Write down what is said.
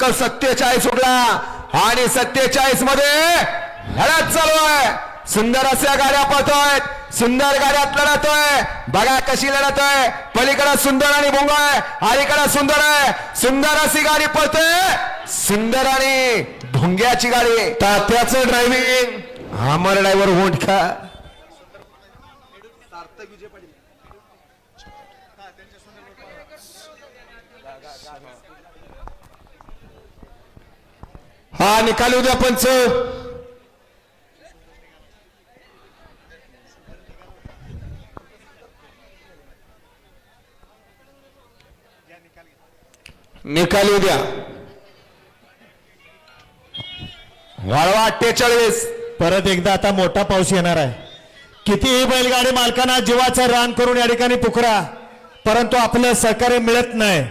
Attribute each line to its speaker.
Speaker 1: क्रमांक सत्तेचाळीस उडला आणि सत्तेचाळीसमध्ये लढत चालू आहे. सुंदर अशा गाड्या पळतोय. सुंदर गाड्यात लढतोय. बघा कशी लढत आहे पलीकडे सुंदर आणि भोंग आहे. अलीकडे सुंदर आहे. सुंदर अशी गाडी पळते. सुंदर आणि भोंग्याची गाडी. तात्याचं ड्रायव्हिंग हमर ड्रायव्हर होंड का हा निकाल उद्या पंच. निकाल उद्या वाळवा अठ्ठेचाळीस.
Speaker 2: परत एकदा आता मोठा पाऊस येणार आहे. कितीही बैलगाडी मालकांना जीवाचं रान करून या ठिकाणी पुकरा परंतु आपलं सहकार्य मिळत नाही.